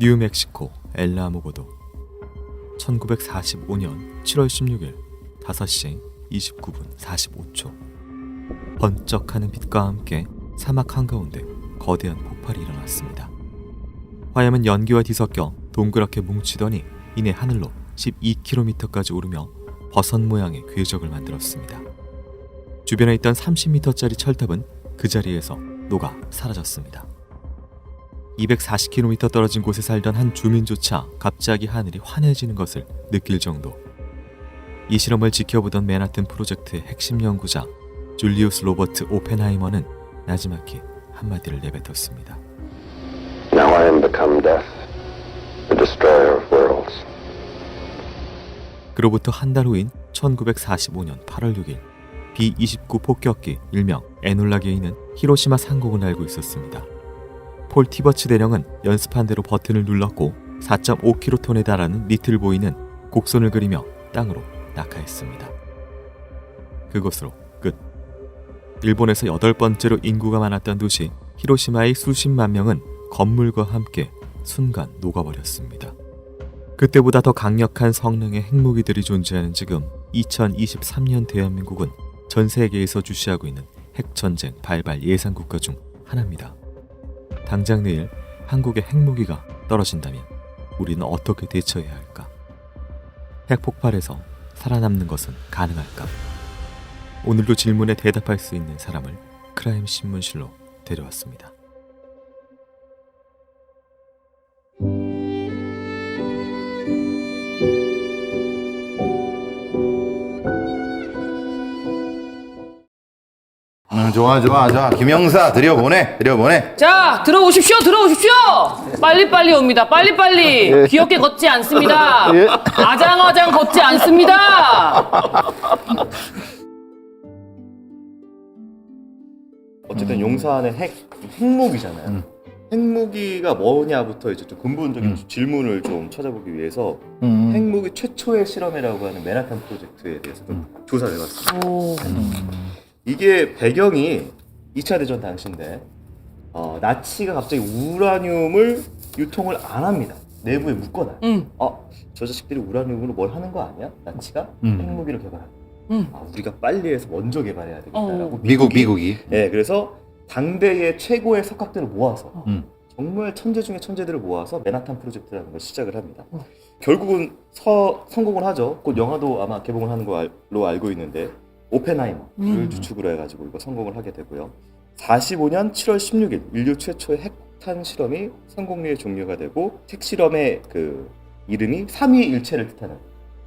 뉴멕시코 엘라모고도 1945년 7월 16일 5시 29분 45초 번쩍하는 빛과 함께 사막 한가운데 거대한 폭발이 일어났습니다. 화염은 연기와 뒤섞여 동그랗게 뭉치더니 이내 하늘로 12km까지 오르며 버섯 모양의 궤적을 만들었습니다. 주변에 있던 30m짜리 철탑은 그 자리에서 녹아 사라졌습니다. 240km 떨어진 곳에 살던 한 주민조차 갑자기 하늘이 환해지는 것을 느낄 정도. 이 실험을 지켜보던 맨하튼 프로젝트의 핵심 연구자 줄리우스 로버트 오펜하이머는 나지막히 한마디를 내뱉었습니다. Now I am become death, the destroyer of worlds. 그로부터 한 달 후인 1945년 8월 6일 B-29 폭격기 일명 에놀라 게이는 히로시마 상공을 날고 있었습니다. 폴 티버츠 대령은 연습한 대로 버튼을 눌렀고 4.5킬로톤에 달하는 리틀 보이는 곡선을 그리며 땅으로 낙하했습니다. 그것으로 끝. 일본에서 여덟 번째로 인구가 많았던 도시 히로시마의 수십만 명은 건물과 함께 순간 녹아버렸습니다. 그때보다 더 강력한 성능의 핵무기들이 존재하는 지금 2023년 대한민국은 전 세계에서 주시하고 있는 핵전쟁 발발 예상 국가 중 하나입니다. 당장 내일 한국의 핵무기가 떨어진다면 우리는 어떻게 대처해야 할까? 핵폭발에서 살아남는 것은 가능할까? 오늘도 질문에 대답할 수 있는 사람을 크라임 신문실로 데려왔습니다. 음, 좋아 좋아 좋아 김영사 들여보내 들여보내 자, 들어오십시오, 들어오십시오! 빨리빨리 옵니다, 빨리빨리! 귀엽게 걷지 않습니다! 아장아장 걷지 않습니다! 어쨌든 용산의 핵 핵무기잖아요. 핵무기가 뭐냐부터 이제 좀 근본적인 질문을 좀 찾아보기 위해서 음. 핵무기 최초의 실험이라고 하는 맨하탄 프로젝트에 대해서 좀 조사를 해봤습니다. 오, 이게 배경이 2차 대전 당시인데 어, 나치가 갑자기 우라늄을 유통을 안 합니다. 내부에 묶어놔요. 응, 어, 저 자식들이 우라늄으로 뭘 하는 거 아니야? 나치가 음. 핵무기를 개발하는. 응. 아, 우리가 빨리 해서 먼저 개발해야 되겠다라고. 어. 미국 미국이 네, 그래서 당대의 최고의 석학들을 모아서 음. 정말 천재 중에 천재들을 모아서 맨하탄 프로젝트라는 걸 시작을 합니다. 어. 결국은 서, 성공을 하죠. 곧 영화도 아마 개봉을 하는 걸로 알고 있는데 오펜하이머를 음. 주축으로 해가지고 이거 성공을 하게 되고요. 45년 7월 16일 인류 최초의 핵폭탄 실험이 성공리에 종료가 되고 핵 실험의 그 이름이 삼위일체를 뜻하는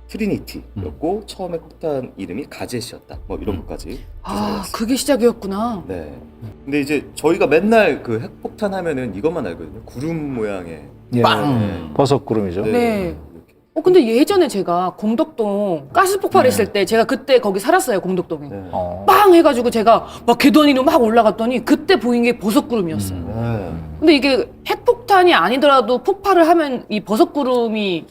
트리니티였고 처음에 폭탄 이름이 가젯이었다. 뭐 이런 음. 것까지 아. 그게 시작이었구나. 네. 근데 이제 저희가 맨날 그 핵폭탄 하면은 이것만 알거든요. 구름 모양의 예, 빵 버섯 구름이죠. 네. 이렇게. 어, 근데 예전에 제가 공덕동 가스 폭발했을 때 제가 그때 거기 살았어요, 공덕동에. 네. 어. 빵! 해가지고 제가 막 계단위로 막 올라갔더니 그때 보인 게 버섯구름이었어요. 음. 네. 근데 이게 핵폭탄이 아니더라도 폭발을 하면 이 버섯구름이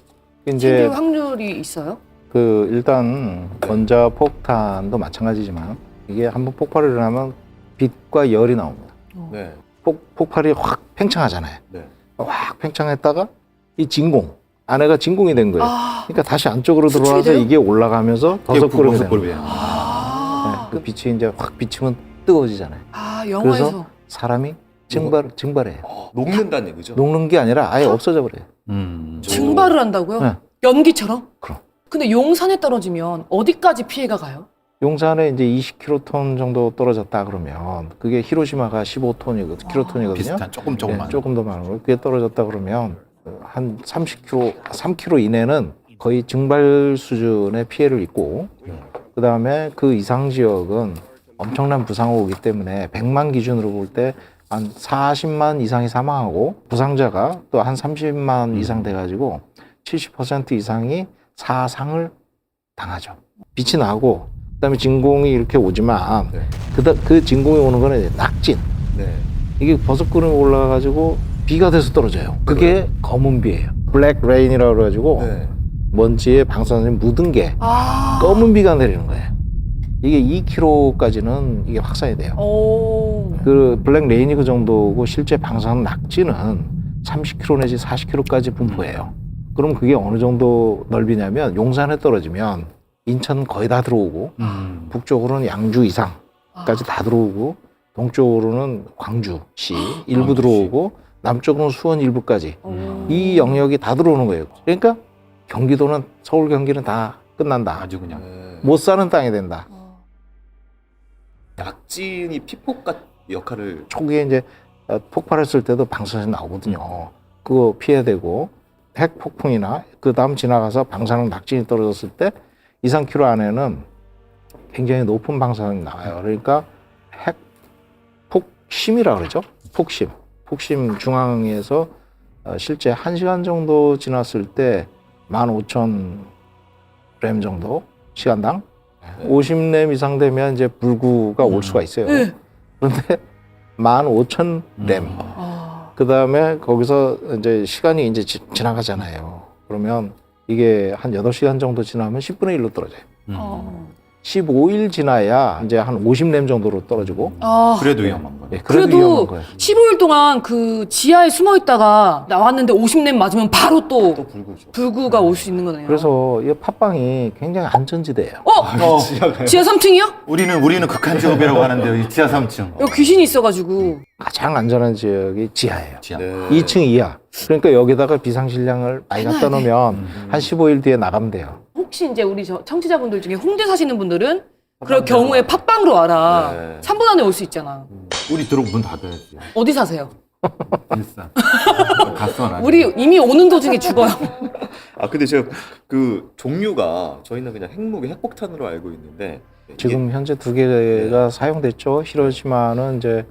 생길 이제 확률이 있어요? 그 일단 전자 폭탄도 마찬가지지만 이게 한번 폭발이 일어나면 빛과 열이 나옵니다. 네. 폭, 폭발이 확 팽창하잖아요. 네. 확 팽창했다가 이 진공 안에가 진공이 된 거예요. 아, 그러니까 다시 안쪽으로 들어와서 돼요? 이게 올라가면서 버섯 구름이 되는 거예요. 아, 네, 그 빛이 이제 확 비치면 뜨거워지잖아요. 아 영화에서. 그래서 사람이 증발 증발해요. 어, 녹는다는 얘기죠. 녹는 게 아니라 아예 없어져 버려요. 음. 증발을 한다고요? 네. 연기처럼? 그럼. 근데 용산에 떨어지면 어디까지 피해가 가요? 용산에 이제 20킬로톤 정도 떨어졌다 그러면 그게 히로시마가 15톤이거든, 킬로톤이거든요. 비슷한 조금 조금만 네, 조금 더 많은 거. 그게 떨어졌다 그러면 한 30km, 3km 이내는 거의 증발 수준의 피해를 입고 그 다음에 그 이상 지역은 엄청난 부상이 오기 때문에 100만 기준으로 볼 때 한 40만 이상이 사망하고 부상자가 또 한 30만 이상 돼가지고 70% 이상이 사상을 당하죠. 빛이 나고 그다음에 진공이 이렇게 오지만 네. 그다, 그 진공이 오는 거는 낙진. 네. 이게 버섯구름이 올라가가지고 비가 돼서 떨어져요. 그게 검은 비예요. 블랙 레인이라고 그래가지고 네. 먼지에 방사선이 묻은 게 아. 검은 비가 내리는 거예요. 이게 2km까지는 이게 확산이 돼요. 오. 그 블랙 레인이 그 정도고 실제 방사선 낙지는 30km 내지 40km까지 분포해요. 그럼 그게 어느 정도 넓이냐면 용산에 떨어지면 인천 거의 다 들어오고 음. 북쪽으로는 양주 이상까지 다 들어오고 동쪽으로는 광주시 일부 광주시. 들어오고 남쪽으로는 수원 일부까지 음. 이 영역이 다 들어오는 거예요. 그러니까 경기도는 서울 경기는 다 끝난다. 아주 그냥 네. 못 사는 땅이 된다. 어. 약진이 피폭 같 역할을 초기에 이제 어, 폭발했을 때도 방사선이 나오거든요. 그거 피해야 되고 핵 폭풍이나 그 다음 지나가서 방사능 낙진이 떨어졌을 때 2, 3km 안에는 굉장히 높은 방사능이 나와요. 그러니까 핵 폭심이라 그러죠. 폭심. 폭심 중앙에서 어, 실제 1시간 정도 지났을 때 15,000램 정도 시간당 50램 이상 되면 이제 불구가 올 수가 있어요. 네. 그런데 15,000램. 아. 그 다음에 거기서 이제 시간이 이제 지, 지나가잖아요. 그러면 이게 한 8시간 정도 지나면 10분의 1로 떨어져요. 음. 어. 15일 지나야 이제 한 50램 정도로 떨어지고. 아. 그래도 위험한 거예요. 예, 그래도, 그래도 위험한 거예요. 15일 동안 그 지하에 숨어 있다가 나왔는데 50렘 맞으면 바로 또 또 불구죠. 불구가 올 수 있는 거네요. 그래서 이 팟빵이 굉장히 안전지대예요. 어? 어, 지하 3층이요? 우리는 우리는 극한 직업이라고 하는데요. 이 지하 3층. 여기 귀신이 있어가지고. 가장 안전한 지역이 지하예요. 지하. 네. 2층 이하. 그러니까 여기다가 비상식량을 많이 갖다. 놓으면 음. 한 15일 뒤에 나가면 돼요. 혹시 이제 우리 저 청취자분들 중에 홍대 사시는 분들은 그럴 경우에 팟빵으로 와라. 네. 3분 안에 올 수 있잖아. 우리 들어오 문 닫아야지. 어디 사세요? 일산. 갔어 나. 우리 이미 오는 도중에 죽어요. 아 근데 제가 그 종류가 저희는 그냥 핵무기 핵폭탄으로 알고 있는데 지금 현재 두 개가 사용됐죠. 히로시마는 이제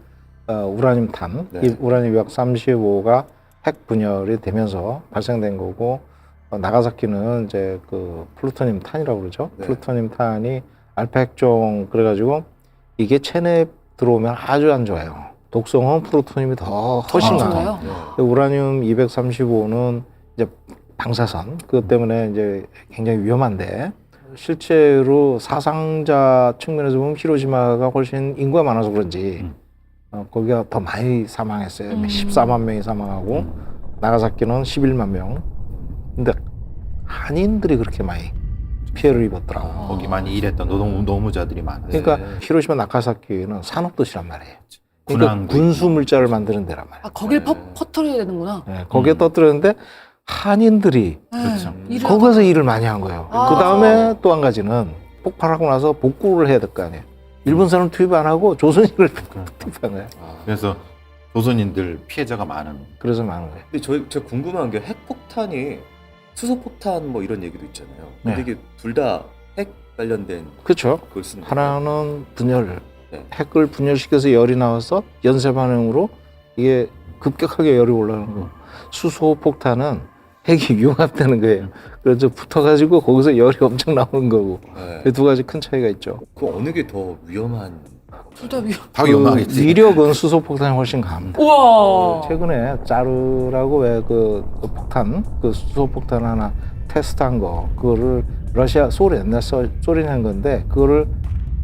어, 우라늄 탄, 네. 이 우라늄 235가 핵 분열이 되면서 발생된 거고 어, 나가사키는 이제 그 플루토늄 탄이라고 그러죠. 네. 플루토늄 탄이 알파 핵종 그래가지고 이게 체내에 들어오면 아주 안 좋아요. 독성은 플루토늄이 더 훨씬 아, 강해요. 좋아요? 네. 우라늄 235는 이제 방사선 그것 때문에 이제 굉장히 위험한데 실제로 사상자 측면에서 보면 히로시마가 훨씬 인구가 많아서 그런지 음. 어, 거기가 더 많이 사망했어요. 음. 14만 명이 사망하고 나가사키는 11만 명. 근데 한인들이 그렇게 많이 피해를 입었더라고. 거기 많이 일했던 노동 노무자들이 많아요. 그러니까 네. 히로시마 나가사키는 산업도시란 말이에요. 그러니까 군수 있고. 물자를 만드는 데란 말이에요. 아, 거길 네. 퍼, 퍼터려야 되는구나. 네, 거기에 음. 떠들었는데 한인들이 그렇죠. 네. 일을 거기서 일을 많이 한 거예요. 아. 그 다음에 또 한 가지는 폭발하고 나서 복구를 해야 될 거 아니에요. 일본 사람 투입 안 하고 조선인을 투입한 거예요. 아, 그래서 조선인들 피해자가 많은. 그래서 많은 거예요. 근데 저희 제가 궁금한 게 핵폭탄이 수소폭탄 뭐 이런 얘기도 있잖아요. 근데 네. 이게 둘 다 핵 관련된 그렇죠. 그걸 쓰는? 하나는 분열, 네. 핵을 분열시켜서 열이 나와서 연쇄 반응으로 이게 급격하게 열이 올라가는 거. 수소 폭탄은 핵이 융합되는 거예요. 그래서 붙어가지고 거기서 열이 엄청 나오는 거고. 네. 그 두 가지 큰 차이가 있죠. 그 어느 게 더 위험한? 다그 위험하겠지. 위력은 수소 폭탄이 훨씬 강합니다. 우와. 최근에 짜르라고 왜그 폭탄 그 수소 폭탄 하나 테스트한 거 그거를 러시아 소련 옛날 소- 소련이 한 건데 그거를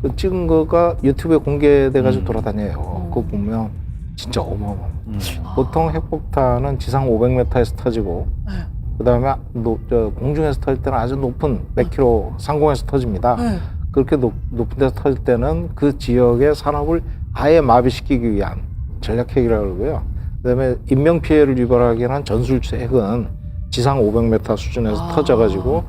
그 찍은 거가 유튜브에 공개돼 가지고 음. 돌아다녀요. 음. 그거 보면 진짜 어마어마. 음. 보통 핵폭탄은 지상 500m에서 터지고 네. 그다음에 노, 저 공중에서 터질 때는 아주 높은 몇 킬로 상공에서 터집니다. 네. 그렇게 높, 높은 데서 터질 때는 그 지역의 산업을 아예 마비시키기 위한 전략핵이라고 그러고요. 그다음에 인명 피해를 유발하기에는 전술체 핵은 지상 500m 수준에서 아. 터져가지고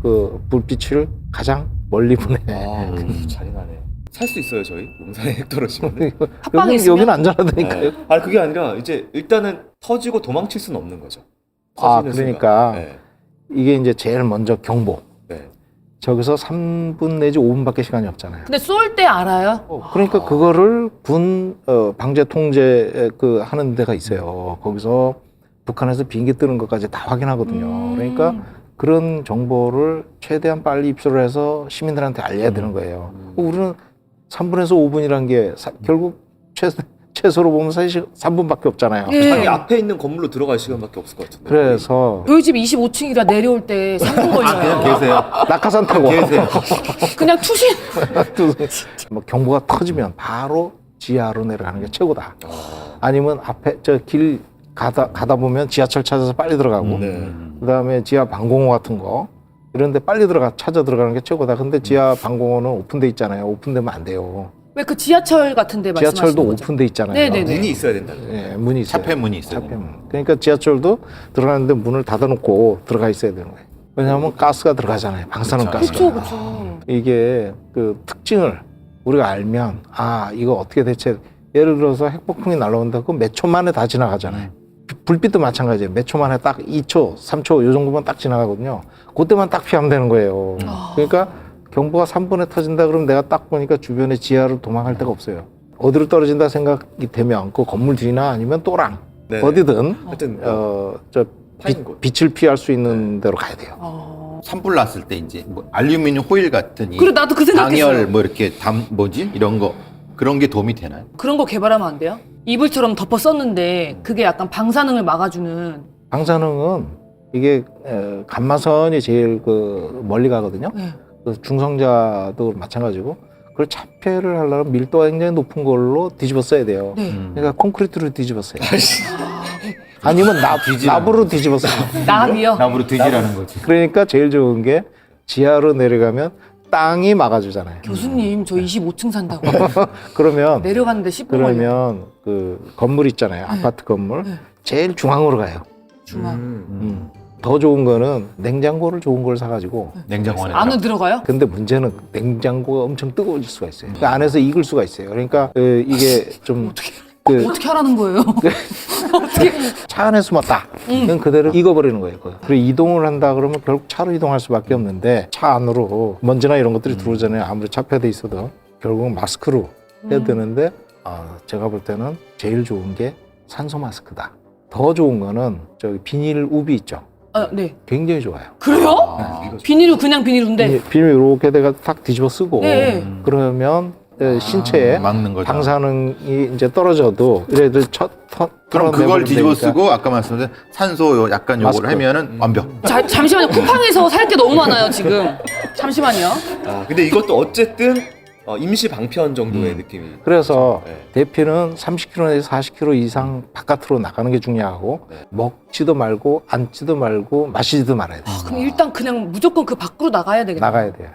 그 불빛을 가장 멀리 보내. 아, 음. 잔인하네. 살 수 있어요 저희 용산에 핵 떨어지면? 팟빵에 여기 있으면? 여기는 안전하다니까요. 네. 아니 그게 아니라 이제 일단은 터지고 도망칠 수는 없는 거죠. 아, 터지는 그러니까. 순간. 네. 이게 이제 제일 먼저 경보. 네. 저기서 3분 내지 5분밖에 시간이 없잖아요. 근데 쏠 때 알아요? 어, 그러니까 그거를 군 어, 방제 통제 그 하는 데가 있어요. 거기서 북한에서 비행기 뜨는 것까지 다 확인하거든요. 음. 그러니까 그런 정보를 최대한 빨리 입수를 해서 시민들한테 알려야 되는 거예요. 음. 우리는 3분에서 5분이란 게 사- 결국 최, 최소로 보면 사실 3분밖에 없잖아요. 예. 자기 앞에 있는 건물로 들어갈 시간밖에 없을 것 같은데. 그래서 저희 집 25층이라 내려올 때 3분 걸려요. 아, 그냥 계세요. 낙하산 타고 계세요. 그냥 투신. 뭐 경보가 터지면 바로 지하로 내려가는 게 최고다. 아, 아니면 앞에 저 길 가다 가다 보면 지하철 찾아서 빨리 들어가고 네. 그다음에 지하 방공호 같은 거 이런데 빨리 들어가 찾아 들어가는 게 최고다. 근데 지하 방공호는 오픈돼 있잖아요. 오픈되면 안 돼요. 왜 그 지하철 같은 데 말씀하시는 지하철도 거죠? 오픈돼 있잖아요. 네네네. 문이 있어야 된다. 예, 문이 있어요. 차폐 문이 있어요. 차폐문. 그러니까 지하철도 들어가는데 문을 닫아놓고 들어가 있어야 되는 거예요. 왜냐하면 가스가 들어가잖아요. 방사능 가스가. 그렇죠, 그렇죠. 이게 그 특징을 우리가 알면 아 이거 어떻게 대체 예를 들어서 핵폭풍이 날라온다 그럼 몇 초 만에 다 지나가잖아요. 비- 불빛도 마찬가지예요. 몇 초 만에 딱 2초, 3초 요 정도만 딱 지나가거든요. 그때만 딱 피하면 되는 거예요. 그러니까 경보가 3분에 터진다 그러면 내가 딱 보니까 주변에 지하로 도망갈 데가 없어요. 어디로 떨어진다 생각이 되면 그 건물 뒤나 아니면 또랑 네. 어디든 하여튼 어저 파인 곳. 빛을 피할 수 있는 데로 가야 돼요. 어. 산불 났을 때 이제 뭐 알루미늄 호일 같은 이 그래 나도 그 생각했어요. 방열 뭐 이렇게 담 뭐지 이런 거 그런 게 도움이 되나요? 그런 거 개발하면 안 돼요? 이불처럼 덮어 썼는데 그게 약간 방사능을 막아주는. 방사능은 이게 에, 감마선이 제일 그 멀리 가거든요. 네. 그 중성자도 마찬가지고 그걸 차폐를 하려면 밀도가 굉장히 높은 걸로 뒤집어 써야 돼요. 네. 그러니까 콘크리트로 뒤집어 써요. 아니면 나, 나부로 뒤집어 써요. 나비요. 나무로 뒤지라는 거지. 그러니까 제일 좋은 게 지하로 내려가면 땅이 막아주잖아요. 교수님 저 25층 산다고 그러면 내려갔는데 10분 걸려. 그러면 그 건물 있잖아요. 아파트 건물 네. 제일 중앙으로 가요. 중앙. 음. 더 좋은 거는 냉장고를 좋은 걸 사가지고 냉장고 안에. 안으로 들어가요? 근데 문제는 냉장고가 엄청 뜨거워질 수가 있어요. 그 안에서 익을 수가 있어요. 그러니까 그 이게 좀그 어떻게 하라는 거예요? 어떻게? 차 안에서만 딱 그냥 그대로 익어버리는 거예요. 그거. 그리고 이동을 한다 그러면 결국 차로 이동할 수밖에 없는데 차 안으로 먼지나 이런 것들이 들어오잖아요. 아무리 차폐돼 있어도 결국은 마스크로 해야 되는데 아, 제가 볼 때는 제일 좋은 게 산소 마스크다. 더 좋은 거는 저기 비닐 우비 있죠. 아, 네. 굉장히 좋아요. 그래요? 아, 비닐은 그냥 비닐인데. 비닐, 비닐 이렇게 내가 딱 뒤집어 쓰고 네. 그러면 에, 신체에 막는 거죠. 방사능이 이제 떨어져도 얘들 첫 터, 그럼 그걸 털어내버리면 뒤집어 되니까. 쓰고 아까 말씀드린 산소 요 약간 마스크. 하면은 완벽. 자, 잠시만요. 쿠팡에서 살 게 너무 많아요 지금. 잠시만요. 아, 근데 이것도 어쨌든 어, 임시 방편 정도의 느낌이. 그래서 네. 대피는 30km에서 40km 이상 바깥으로 나가는 게 중요하고 네. 먹지도 말고 앉지도 말고 마시지도 말아야 돼요. 그럼 일단 그냥 무조건 그 밖으로 나가야 되겠다. 나가야 돼요.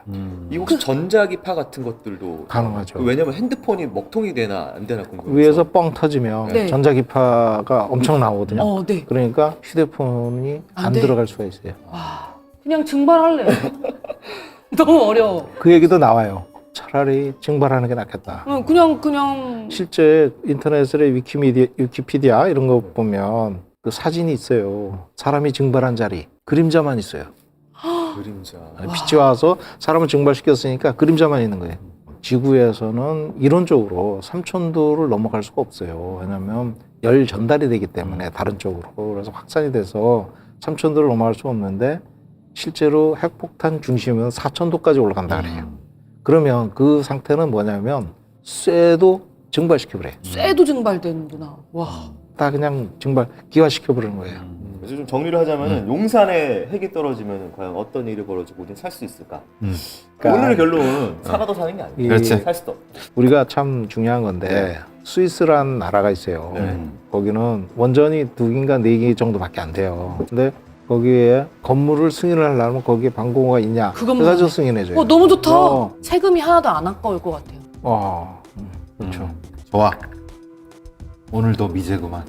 이 혹시 전자기파 같은 것들도 가능하죠. 왜냐면 핸드폰이 먹통이 되나 안 되나 궁금해서. 위에서 뻥 터지면 네. 전자기파가 엄청 나오거든요. 어, 네. 그러니까 휴대폰이 안 안 돼. 들어갈 수가 있어요. 와, 그냥 증발할래. 너무 어려워. 그 얘기도 나와요. 차라리 증발하는 게 낫겠다. 응, 그냥 그냥 실제 인터넷에 위키미디아, 위키피디아 이런 거 보면 그 사진이 있어요. 사람이 증발한 자리. 그림자만 있어요. 그림자. 빛이 와서 사람을 증발시켰으니까 그림자만 있는 거예요. 지구에서는 이론적으로 3천도를 넘어갈 수가 없어요. 왜냐하면 열 전달이 되기 때문에 다른 쪽으로. 그래서 확산이 돼서 3천도를 넘어갈 수 없는데 실제로 핵폭탄 중심은 4천도까지 올라간다 그래요. 그러면 그 상태는 뭐냐면 쇠도 증발시켜버려요. 쇠도 증발되는구나. 와. 다 그냥 증발, 기화시켜버리는 거예요. 음, 그래서 좀 정리를 하자면 은 용산에 핵이 떨어지면 과연 어떤 일이 벌어지고 우리는 살 수 있을까? 그러니까 오늘의 결론은 살아도 사는 게 아니에요. 이- 그렇지. 살 수도 없고. 우리가 참 중요한 건데 스위스란 나라가 있어요. 네. 거기는 원전이 두 개인가 네 개 정도밖에 안 돼요. 근데 거기에 건물을 승인을 하려면 거기에 방공호가 있냐? 그것만 그래가지고 해. 승인해줘요. 어, 너무 좋다. 어, 세금이 하나도 안 아까울 것 같아요. 어, 음, 그렇죠. 좋아. 오늘도 미제구만.